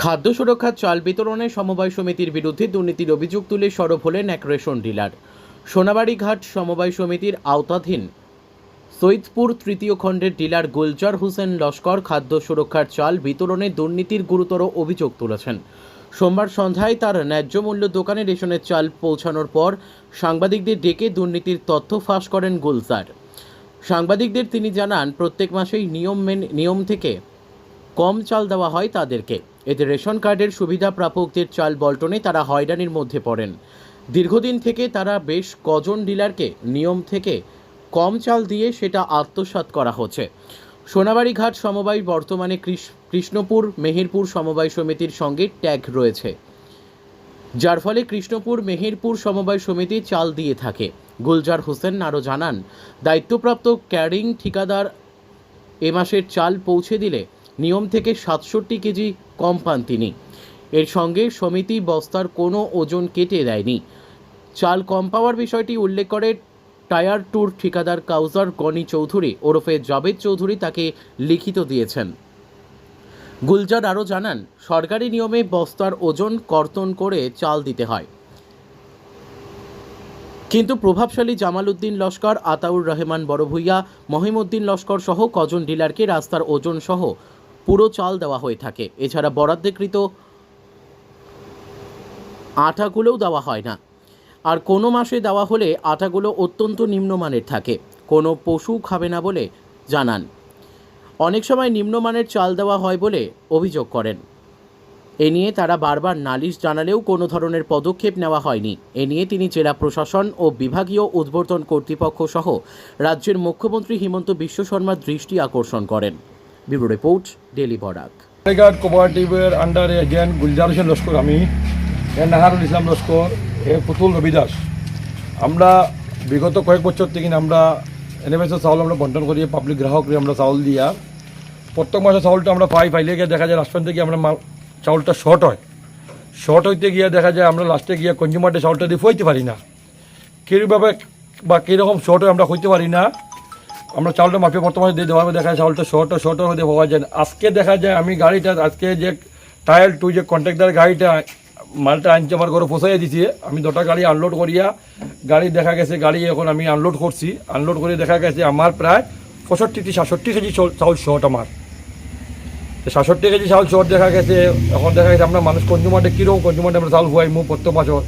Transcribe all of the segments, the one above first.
খাদ্য সুরক্ষার চাল বিতরণে সমবায় সমিতির বিরুদ্ধে দুর্নীতির অভিযোগ তুলে সরব হলেন এক রেশন ডিলার। সোনাবাড়ি ঘাট সমবায় সমিতির আওতাধীন সৈদপুর তৃতীয় খণ্ডের ডিলার গুলজার হোসেন লস্কর খাদ্য সুরক্ষার চাল বিতরণে দুর্নীতির গুরুতর অভিযোগ তুলেছেন। সোমবার সন্ধ্যায় তার ন্যায্য মূল্য দোকানে রেশনের চাল পৌঁছানোর পর সাংবাদিকদের ডেকে দুর্নীতির তথ্য ফাঁস করেন গুলজার। সাংবাদিকদের তিনি জানান, প্রত্যেক মাসেই নিয়ম মেনে নিয়ম থেকে কম চাল দেওয়া হয় তাদেরকে। এতে রেশন কার্ডের সুবিধা প্রাপকদের চাল বল্টনে তারা হয়রানির মধ্যে পড়েন। দীর্ঘদিন থেকে তারা বেশ কজন ডিলারকে নিয়ম থেকে কম চাল দিয়ে সেটা আত্মসাৎ করা হচ্ছে। সোনাবাড়ি ঘাট সমবায় বর্তমানে কৃষ- কৃষ্ণপুর, মেহেরপুর সমবায় সমিতির সঙ্গে ট্যাগ রয়েছে। যার ফলে কৃষ্ণপুর, মেহেরপুর সমবায় সমিতি চাল দিয়ে থাকে। গুলজার হোসেন আরও জানান, দায়িত্বপ্রাপ্ত ক্যারিং ঠিকাদার এ মাসের চাল পৌঁছে দিলে নিয়ম থেকে সাতষট্টি কেজি কম পান তিনি। এর সঙ্গে সমিতি বস্তার কোনো ওজন কেটে দেয়নি। চাল কম পাওয়ার বিষয়টি উল্লেখ করে টায়ার ট্যুর ঠিকাদার কাউজার গনি চৌধুরী ওরফে জাবেদ চৌধুরী তাকে লিখিত দিয়েছেন। গুলজার আরও জানান, সরকারি নিয়মে বস্তার ওজন কর্তন করে চাল দিতে হয়। কিন্তু প্রভাবশালী জামাল উদ্দিন লস্কর, আতাউর রহমান বড়ভূইয়া মহিমউদ্দিন লস্কর সহ কজন ডিলারকে রাস্তার ওজন সহ পুরো চাল দেওয়া হয়ে থাকে। এছাড়া বরাদ্দকৃত আটাগুলোও দেওয়া হয় না। আর কোনো মাসে দেওয়া হলে আটাগুলো অত্যন্ত নিম্নমানের থাকে। কোনো পশু খাবে না বলে জানান। অনেক সময় নিম্নমানের চাল দেওয়া হয় বলে অভিযোগ করেন। এ নিয়ে তারা বারবার নালিশ জানালেও কোনো ধরনের পদক্ষেপ নেওয়া হয়নি। এ নিয়ে তিনি জেলা প্রশাসন ও বিভাগীয় উদ্বর্তন কর্তৃপক্ষ সহ রাজ্যের মুখ্যমন্ত্রী হিমন্ত বিশ্ব শর্মার দৃষ্টি আকর্ষণ করেন। Bureau report daily Barak. Raigarh কোপারেটিভের আন্ডারে এজেন্ট গুলজার হোসেন লস্কর, আমি। নাহারুল ইসলাম লস্কর, এ পুতুল রবিদাস। আমরা বিগত কয়েক বছর থেকে আমরা এনএমএসের চাউল আমরা বন্টন করি পাবলিক গ্রাহকরে আমরা চাউল দিয়া। প্রত্যেক মাসে চাউলটা আমরা পাই, পাইলে গিয়ে দেখা যায় রাষ্ট্র থেকে আমরা চাউলটা শর্ট হয়। শর্ট হইতে গিয়ে দেখা যায় আমরা লাস্টে গিয়ে কনজিউমারটা চাউলটা দিয়ে হইতে পারি না। কীভাবে বা কীরকম শর্ট হয় আমরা হইতে পারি না। আমরা চাউলটা মাপিয়ে বর্তমানে দিয়ে দেওয়া দেখা যায় চাউলটা শর্ট শর্টের মধ্যে পাওয়া যায় আজকে দেখা যায় আমি গাড়িটা, আজকে যে টায়ার টু যে কন্ট্রাক্টার গাড়িটা মালটা আনছে, আমার ঘরে পৌঁছাই দিছে, আমি দুটা গাড়ি আনলোড করিয়া, গাড়ি দেখা গেছে, গাড়ি এখন আমি আনলোড করছি। আনলোড করে দেখা গেছে আমার প্রায় পঁয়ষট্টি থেকে সাতষট্টি কেজি চাউল- শর্ট আমার। সাতষট্টি কেজি চাউল শর্ট দেখা গেছে, এখন দেখা গেছে আমরা মানুষ কনজিউমারটা কীরকম কনজিউমারটা আমরা চাউল খুয়াই মু প্রত্যেক বছর।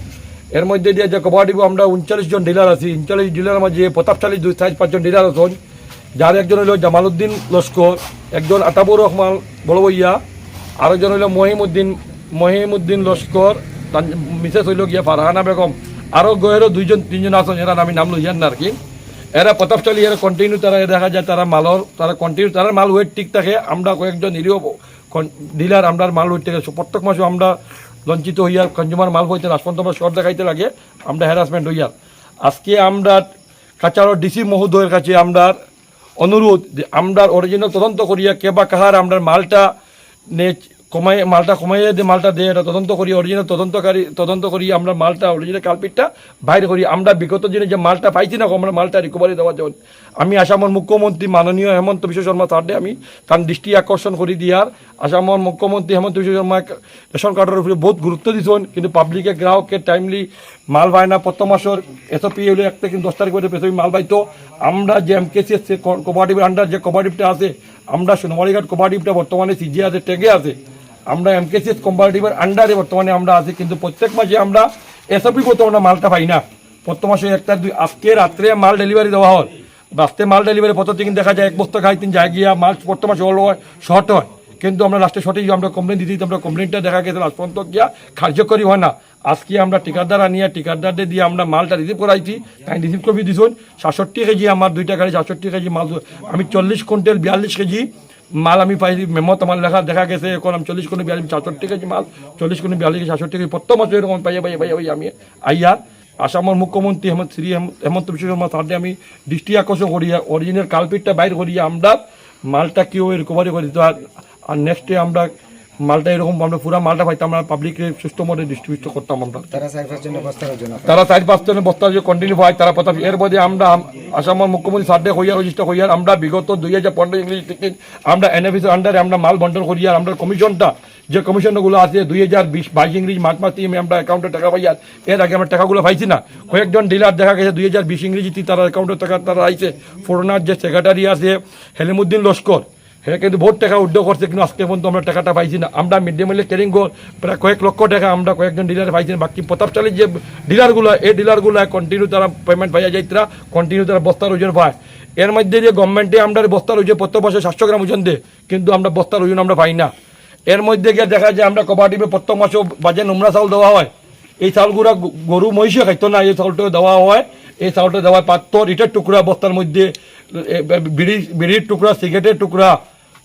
এর মধ্যে দিয়ে যে কবাডিব, আমরা উনচল্লিশ জন ডিলার আছি, উনচল্লিশ ডিলার মাঝে প্রতাপশালী দুই, চার, পাঁচজন ডিলার আছেন যার একজন হইল জামালউদ্দিন লস্কর, একজন আতাবুর রহমান বড়বইয়া আরেকজন হইল মহিমউদ্দিন মহিমউদ্দিন লস্কর মিসেস হইল গিয়া ফারহানা বেগম। আরও গয়েরও দুইজন, তিনজন আছেন, এরা আমি নাম লইয়ান না আর কি। এরা প্রতাপশালী এরা কন্টিনিউ তারা দেখা যায় তারা মালর তারা কন্টিনিউ তারা মাল ওয়েট ঠিক থাকে। আমরা কয়েকজন নিরীহ ডিলার আমরা মাল ওয়েট থাকে প্রত্যেক মাসে আমরা লঞ্চিত হইয়ার কনজিউমার মাল হইতে রাজপন্থ আমরা শর্ট দেখাইতে লাগে। আমরা হ্যারাসমেন্ট হইয়ার আজকে আমরা কাছাড় ডিসি মহোদয়ের কাছে আমরা অনুরোধ আমরা অরিজিনাল তদন্ত করিয়া কে বা কাহার আমরা মালটা কমাই, মালটা কমাইয়ে দিয়ে মালটা দিয়ে এটা তদন্ত করি অরিজিনাল তদন্তকারী তদন্ত করি আমরা মালটা অরিজিনাল কালপিটটা বাইরে করি। আমরা বিগত দিনে যে মালটা পাইছি না, আমরা মালটা রিকভারি দেওয়ার জন্য। আমি আসামের মুখ্যমন্ত্রী, মাননীয় হেমন্ত বিশ্ব শর্মা স্যারডে আমি তার দৃষ্টি আকর্ষণ করি দিয়ার। আসামের মুখ্যমন্ত্রী হেমন্ত বিশ্ব শর্মা রেশন কার্ডের উপরে বহুত গুরুত্ব দিছেন, কিন্তু পাবলিকে গ্রাহককে টাইমলি মাল পায় না। প্রথম মাসের এসওপি হলে এক থেকে দশ তারিখ পর্যন্ত এসওপি মাল পাইতো। আমরা যে এমকেসি কোপারেটিভের আন্ডার যে কোপারেটিভটা আছে, আমরা সোনামারিঘাট কোপারেটিভটা বর্তমানে সিজি আছে টেগে আছে। আমরা এমকেসিএস কোম্পারেটিভের আন্ডারে বর্তমানে আমরা আছি, কিন্তু প্রত্যেক মাসে আমরা এসওপি করতে আমরা মালটা পাই না। প্রত্যেক মাসে একটা দুই, আজকে রাত্রে মাল ডেলিভারি দেওয়া হয়। রাস্তে মাল ডেলিভারি পথর থেকে দেখা যায়, এক বস্তা খাই তিন যায় গিয়া মাল প্রত্যেক মাসে হল হয় শর্ট হয়। কিন্তু আমরা লাস্টে সঠিক আমরা কমপ্লেন দিতে আমরা কমপ্লেনটা দেখা গেছে লাস্ট পর্যন্ত গিয়া কার্যকরী হয় না। আজকে আমরা টিকাদার আনিয়া টিকাদারদের দিয়ে আমরা মালটা রিসিভ করাইছি, তাই রিসিভ কপি দিছুন। সাতষট্টি কেজি, আমার দুইটা গাড়ি সাতষট্টি কেজি, মাল আমি চল্লিশ কুইন্টাল, বিয়াল্লিশ কেজি মাল আমি পাইছি মেমত আমার লেখা দেখা গেছে, এখন আমি চল্লিশ কোনো বিয়াল্লিশ, সাতষট্টি কেজি মাল, চল্লিশ কোনো বিয়াল্লিশ সাতষট্টি কেজি, প্রত্যেক মাসে এরকম পাইয়া পাইয়া পাইয়া পাই আমি আইয়া আসামের মুখ্যমন্ত্রী হেমন্ত, শ্রী হেম- হেমন্ত বিশ্ব শর্মা তাদের আমি দৃষ্টি আকর্ষণ করিয়া অরিজিনাল কালপিটটা বাইর করিয়া আমরা মালটা কেউ রিকভারি করি আর নেক্সট ডে আমরা মালটা এরকম আমরা পুরা মালটা পাইতাম আমরা পাবলিকে সুস্থ মতে ডিস্ট্রিবিউট করতাম আমরা। তারা চার পাঁচ জনের বস্তার জন্য। তারা চার বস্তা যে কন্টিনিউ হয় তারা প্রতাপ এর মধ্যে আমরা আম- আসামের মুখ্যমন্ত্রী সার্ডে হইয়া রেজিস্টার হইয়ার আমরা বিগত দুই হাজার পনেরো ইংলিশ থেকে আমরা এনএফিসের আন্ডারে আমরা মাল বন্টন করিয়ার আমরা কমিশনটা যে কমিশনগুলো আছে দুই হাজার বিশ বাইশ ইংরেজি মার্চ মাস থেকে আমরা অ্যাকাউন্টে টাকা পাই আর এর আগে আমরা টাকাগুলো পাইছি না। কয়েকজন ডিলার দেখা গেছে দুই হাজার বিশ ইংরেজিতে তারা অ্যাকাউন্টে টাকা তারা আইছে। ফোরনার যে সেক্রেটারি আছে হেলিমুদ্দিন লস্কর হ্যাঁ কিন্তু বহুত টাকা উদ্যোগ করছে, কিন্তু আজকে পর্যন্ত আমরা টাকাটা পাইছি না। আমরা মিড ডে মিলের ট্রেনিং প্রায় কয়েক লক্ষ টাকা আমরা কয়েকজন ডিলার পাইছি। না বাকি প্রতাপশালীর যে ডিলারগুলো এই ডিলারগুলো কন্টিনিউ তারা পেমেন্ট পাইয়া যায়, তারা কন্টিনিউ তারা বস্তার ওজন পায়। এর মধ্যে যে গভর্নমেন্টে আমরা বস্তার ওজন প্রত্যেক বছর সাতশো গ্রাম ওজন দেয়, কিন্তু আমরা বস্তার ওজন আমরা পাই না। এর মধ্যে গিয়ে দেখা যায় আমরা কবাডিবে প্রত্যেক মাসেও বাজে নোংরা চাউল দেওয়া হয়। এই চাউলগুলো গরু মহিষে খাইতো না, এই চাউলটা দেওয়া হয়। এই চাউলটা দেওয়া পাত্তর ইটের টুকরা বস্তার মধ্যে বিড়ি, বিড়ির টুকরা, সিগারেটের টুকরা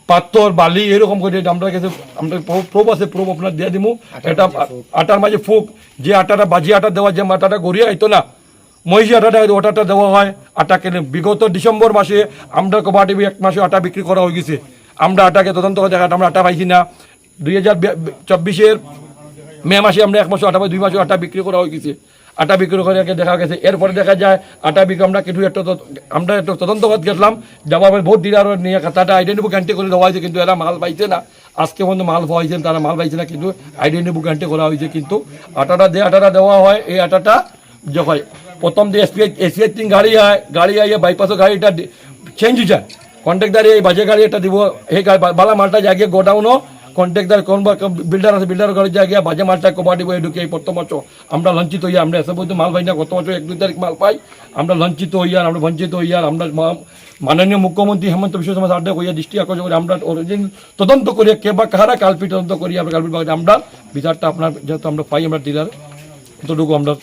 পাথর বালি এরকম করে আমরা কাছে আমরা প্রোপ আছে প্রোপ আপনার দিয়ে দিমু। এটা আটার মাঝে ফুক। যে আটাটা বাজি আটা দেওয়া যে আটাটা গড়িয়ে আইতো না মহিষী আটাটা ওটাটা দেওয়া হয়। আটা কেনে বিগত ডিসেম্বর মাসে আমরা কবাটি এক মাসে আটা বিক্রি করা হয়ে গেছে। আমরা আটাকে তদন্ত করে দেখা আমরা আটা পাইছি না। দুই হাজার চব্বিশের মে মাসে আমরা এক মাসে আটা পাই দুই মাসে আটা বিক্রি করা হয়ে গেছে। আটা বিক্রি করে দেখা গেছে। এরপরে দেখা যায়, আটা বিক্রি আমরা কিছু একটা আমরা একটা তদন্ত করতে গেলাম যাওয়ার পরে বহুত ডিলার নিয়ে তাটা আইডেন্টি বুক গ্যান্টি করে দেওয়া হয়েছে, কিন্তু এরা মাল পাইছে না। আজকে পর্যন্ত মাল পাওয়া হয়েছে তারা মাল পাইছে না, কিন্তু আইডেন্টি বুক গ্যান্টি করা হয়েছে। কিন্তু আটাটা যে আটাটা দেওয়া হয়, এই আটাটা যখন প্রথম যে এসপিআই এসিআই তিন গাড়ি হয় গাড়ি আইয়ে বাইপাসও গাড়িটা চেঞ্জ হয়ে যায় কন্ট্রাক্টারে এই বাজে গাড়ি এটা দিব এই বালা মালটা জায়গায় গোডাউনও কোন বিল্ডার আছে বিল্ডার ঘরে জায়গায় বাজে মালটা কবাডি বই ঢুকে, এই প্রথম বছর আমরা লঞ্চিত হইয়া আমরা এসে বলতে মাল পাই না, গত বছর এক দুই তারিখ মাল পাই, আমরা লঞ্চিত হইয়ার আমরা বঞ্চিত হইয়ার আমরা মাননীয় মুখ্যমন্ত্রী হেমন্ত বিশ্ব শর্মা সাহায্য করিয়া দৃষ্টি আকর্ষণ করে, আমরা অরিজিন তদন্ত করিয়া কে বা কাহারা কালপি তদন্ত করি আমরা কালপি আমরা বিচারটা আপনার যেহেতু আমরা পাই, আমরা ডিলার এতটুকু আমরা